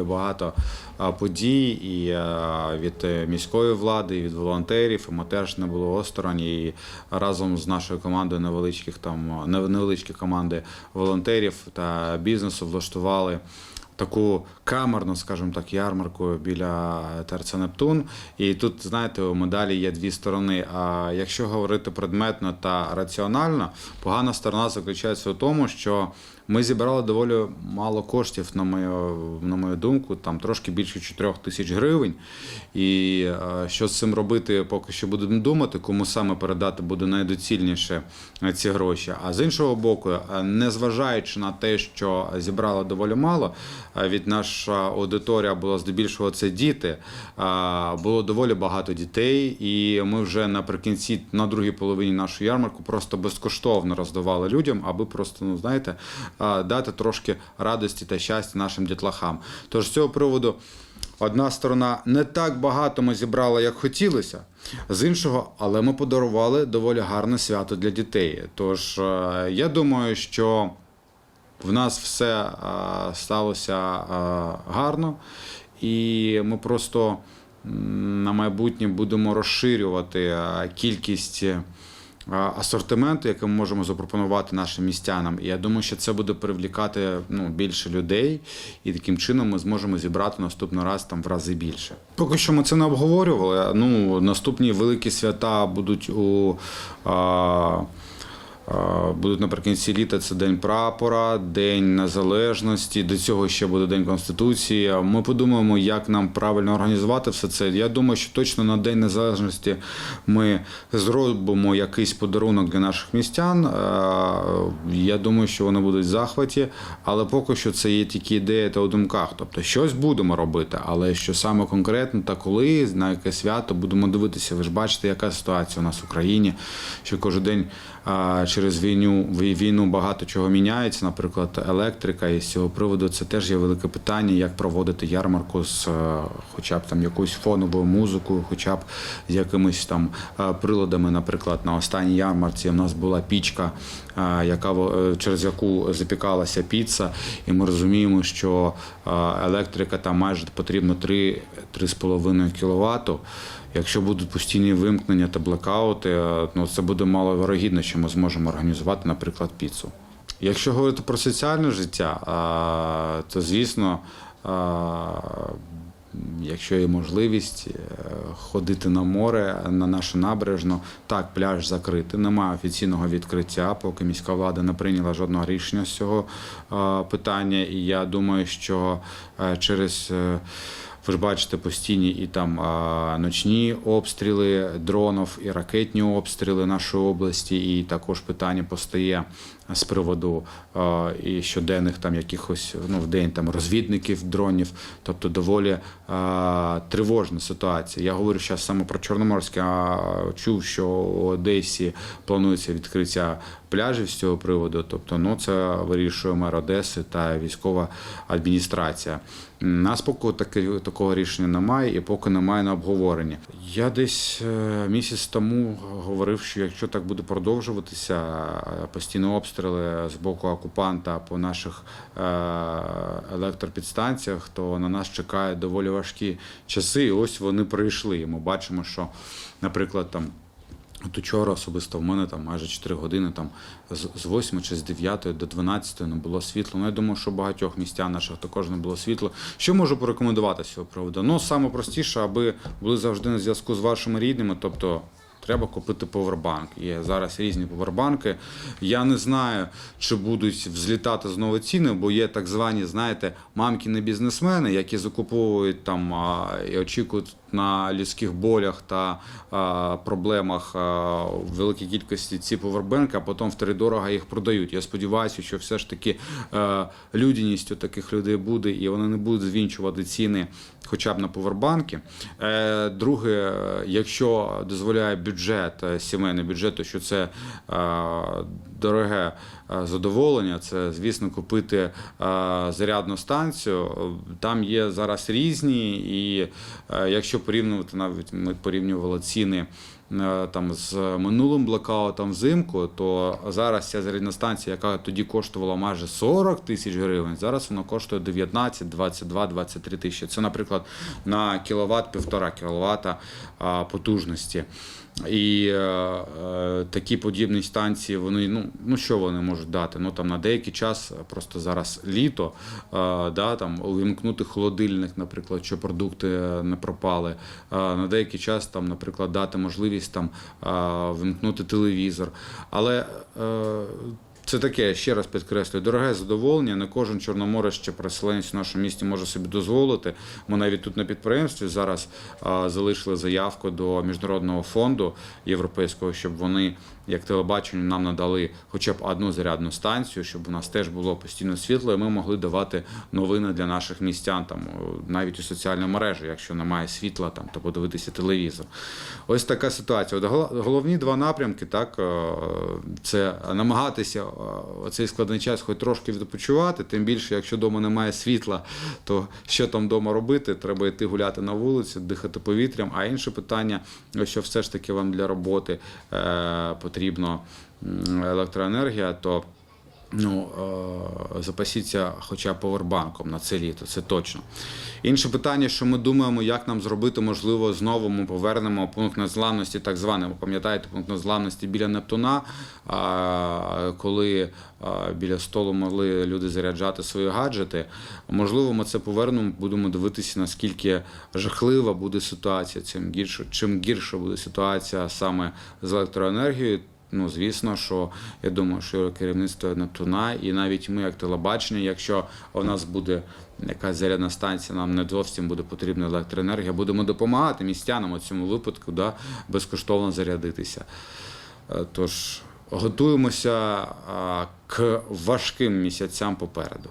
доволі багато подій і е, від е, міської влади, і від волонтерів. І ми теж не були осторонь. І разом з нашою командою невеличких там невеличкі команди волонтерів та бізнесу влаштували таку камерну, скажімо так, ярмарку біля ТРЦ Нептун. І тут, знаєте, у медалі є дві сторони. А якщо говорити предметно та раціонально, погана сторона заключається в тому, що ми зібрали доволі мало коштів, на мою, на мою думку, там трошки більше 4 тисяч гривень. І що з цим робити, поки що будемо думати, кому саме передати буде найдоцільніше е, ці гроші. А з іншого боку, е, незважаючи на те, що зібрали доволі мало, е, від наша аудиторія була здебільшого це діти. Було доволі багато дітей, і ми вже наприкінці, на другій половині нашої ярмарку, просто безкоштовно роздавали людям, аби просто, ну знаєте, дати трошки радості та щастя нашим дітлахам. Тож з цього приводу. Одна сторона не так багато ми зібрали, як хотілося. З іншого, але ми подарували доволі гарне свято для дітей. Тож е, я думаю, що в нас все е, сталося е, гарно, і ми просто на майбутнє будемо розширювати кількість. Е, Асортименту, який ми можемо запропонувати нашим містянам, і я думаю, що це буде привлікати ну, більше людей, і таким чином ми зможемо зібрати наступний раз там в рази більше. Поки що ми це не обговорювали. Ну наступні великі свята будуть у. А, а, Будуть наприкінці літа це День прапора, День Незалежності. До цього ще буде День Конституції. Ми подумаємо, як нам правильно організувати все це. Я думаю, що точно на День Незалежності ми зробимо якийсь подарунок для наших містян. Я думаю, що вони будуть в захваті, але поки що це є тільки ідеї та у думках. Тобто щось будемо робити, але що саме конкретно та коли, на яке свято будемо дивитися. Ви ж бачите, яка ситуація у нас в Україні, що кожен день а, через війну війну багато чого міняється, наприклад, електрика. І з цього приводу це теж є велике питання, як проводити ярмарку з е, хоча б там якоюсь фоновою музикою, хоча б з якимись там е, приладами. Наприклад, на останній ярмарці в нас була пічка, е, яка через яку запікалася піца, і ми розуміємо, що електрика там майже потрібно 3-3,5 кВт. Якщо будуть постійні вимкнення та блекаути, ну це буде маловірогідно, що ми зможемо організувати, наприклад, піцу. Якщо говорити про соціальне життя, то звісно, якщо є можливість е, ходити на море, на нашу набережну, так, пляж закритий, немає офіційного відкриття, поки міська влада не прийняла жодного рішення з цього питання. І я думаю, що е, через е, ви ж бачите постійні і там ночні обстріли дронів, і ракетні обстріли нашої області, і також питання постає з приводу а, і щоденних там якихось ну в день там розвідників дронів, тобто доволі а, тривожна ситуація. Я говорю зараз саме про Чорноморське, а чув, що у Одесі планується відкриття пляжів з цього приводу. Тобто, ну це вирішує мер Одеси та військова адміністрація. Нас поки таки, такого рішення немає і поки немає на обговоренні. Я десь е, місяць тому говорив, що якщо так буде продовжуватися, е, постійні обстріли з боку окупанта по наших е, електропідстанціях, то на нас чекають доволі важкі часи. І ось вони прийшли. І ми бачимо, що, наприклад, там. От учора особисто в мене там майже 4 години, там з з 8 чи з 9 до 12 не було світла. Ну я думаю, що багатьох містян наших також не було світла. Що можу порекомендувати з цього приводу? Ну саме аби були завжди на зв'язку з вашими рідними, тобто. Треба купити повербанк. Є зараз різні повербанки. Я не знаю, чи будуть взлітати знову ціни, бо є так звані, знаєте, мамкіни бізнесмени, які закуповують там і очікують на людських болях та проблемах в великій кількості ці повербанки, а потім втридорога їх продають. Я сподіваюся, що все ж таки е, людяність у таких людей буде, і вони не будуть звінчувати ціни хоча б на повербанки. Е, Друге, е, якщо дозволяє бюджет, е, сімейний бюджет, то що це е, дороге е, задоволення, це, звісно, купити е, зарядну станцію. Там є зараз різні, і е, якщо порівнювати, навіть ми порівнювали ціни там з минулим блокаутом взимку, то зараз ця зарядна станція, яка тоді коштувала майже 40 тисяч гривень, зараз вона коштує 19, 22, 23 тисячі. Це, наприклад, на кіловат, півтора кіловата потужності. І е, такі подібні станції, вони ну, ну що вони можуть дати? Ну там на деякий час просто зараз літо, е, да, там увімкнути холодильник, наприклад, щоб продукти е, не пропали. Е, на деякий час там, наприклад, дати можливість там е, вимкнути телевізор. Але е, це таке, ще раз підкреслюю, дороге задоволення. Не кожен чорноморець чи переселенець в нашому місті може собі дозволити. Ми навіть тут на підприємстві зараз а, залишили заявку до міжнародного фонду європейського, щоб вони, як телебаченню, нам надали хоча б одну зарядну станцію, щоб у нас теж було постійно світло, і ми могли давати новини для наших містян, там навіть у соціальній мережі, якщо немає світла, там то подивитися телевізор. Ось така ситуація. От головні два напрямки, так е, це намагатися оцей складний час хоч трошки відпочивати. Тим більше, якщо вдома немає світла, то що там вдома робити? Треба йти гуляти на вулиці, дихати повітрям. А інше питання, що все ж таки вам для роботи е, потрібно електроенергія, то Ну, е, запасіться хоча б повербанком на це літо, це точно. Інше питання, що ми думаємо, як нам зробити, можливо, знову ми повернемо пункт незламності, так званий. Ви пам'ятаєте, пункт незламності біля Нептуна, коли біля столу могли люди заряджати свої гаджети. Можливо, ми це повернемо, будемо дивитися, наскільки жахлива буде ситуація. Чим гірше, чим гірше буде ситуація саме з електроенергією. Ну, звісно, що я думаю, що керівництво Нептуна і навіть ми, як телебачення, якщо у нас буде якась зарядна станція, нам не зовсім буде потрібна електроенергія, будемо допомагати містянам у цьому випадку да, безкоштовно зарядитися. Е, Тож готуємося к важким місяцям попереду.